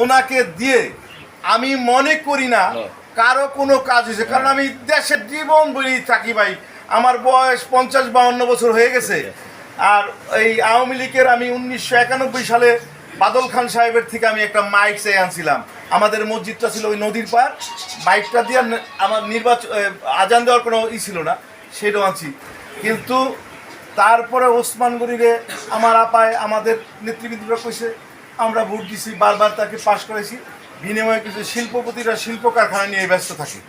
ওনাকে দিয়ে আমি মনে করি না কারও কোনো কাজ হয়েছে। কারণ আমি দেশের জীবন বলি থাকি ভাই। আমার বয়স পঞ্চাশ বাউন্ন বছর হয়ে গেছে। আর এই আওয়ামী লীগের আমি উনিশশো একানব্বই সালে বাদল খান সাহেবের থেকে আমি একটা মাইক চাই আনছিলাম। আমাদের মসজিদটা ছিল ওই নদীর পার মাইকটা দিয়ে আমার নির্বাচন আজান দেওয়ার কোনো ই ছিল না সেটাও আনছি। কিন্তু তারপরে ওসমান গনিরে আমার আপায় আমাদের নেতৃবৃন্দরা কইছে আমরা ভোট দিছি, বারবার তাকে পাশ করেছি। বিনিময়ে কিছু শিল্পপতিরা শিল্প কারখানা নিয়ে ব্যস্ত থাকে।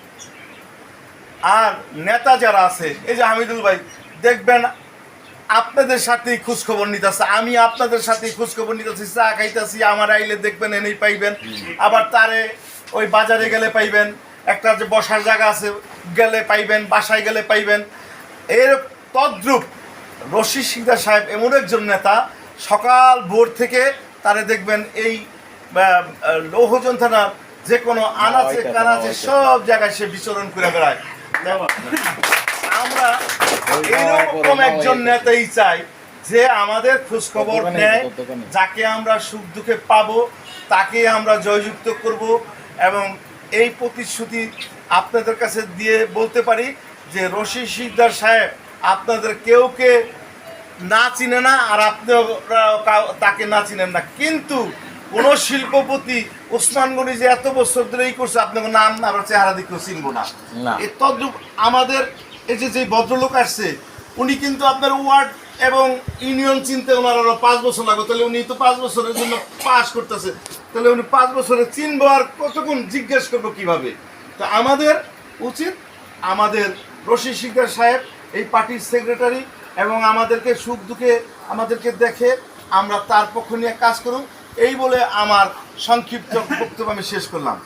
আর নেতা যারা আছে, এই যে হামিদুল ভাই, দেখবেন আপনাদের সাথেই খোঁজখবর নিতেছে, আমি আপনাদের সাথেই খোঁজখবর নিতেছি, চা খাইতেছি, আমার আইলে দেখবেন, এনেই পাইবেন। আবার তারে ওই বাজারে গেলে পাইবেন, একটা যে বসার জায়গা আছে, গেলে পাইবেন, বাসায় গেলে পাইবেন। এর তদ্রূপ রশি সিকদার সাহেব এমন একজন নেতা, সকাল ভোর থেকে তারে দেখবেন এই লৌহজন থানার যে কোনো আনাচে কানাচে সব জায়গায় সে বিচরণ করে বেড়ায়। আমরা এরকম একজন নেতাই চাই যে আমাদের খোঁজ খবর নেয় যাকে আমরা সুখ দুঃখে পাবো তাকে আমরা জয়যুক্ত করব এবং এই প্রতিশ্রুতি আপনাদের কাছে দিয়ে বলতে পারি যে রশি সিকদার সাহেব আপনাদের কেউ কে না চিনে না আর আপনিও তাকে না চিনেন না। কিন্তু কোন শিল্পপতি ওসমান গনি যে এত বছর ধরে এই করছে আপনাকে নাম আর চেহারা দিকেও চিনবো না। না। এ তদ্রূপ আমাদের এই যে যে ভদ্রলোক আসছে উনি কিন্তু আপনার ওয়ার্ড এবং ইউনিয়ন চিনতে ওনার আরও পাঁচ বছর লাগবে। তাহলে উনি তো পাঁচ বছরের জন্য পাস করতেছে। তাহলে উনি পাঁচ বছরে চিনবো আর কতক্ষণ জিজ্ঞেস করব কীভাবে? তো আমাদের উচিত আমাদের রশি শিকদার সাহেব এই পার্টির সেক্রেটারি এবং আমাদেরকে সুখ দুঃখে আমাদেরকে দেখে আমরা তার পক্ষ নিয়ে কাজ করুন। এই বলে আমার সংক্ষিপ্ত বক্তব্য আমি শেষ করলাম।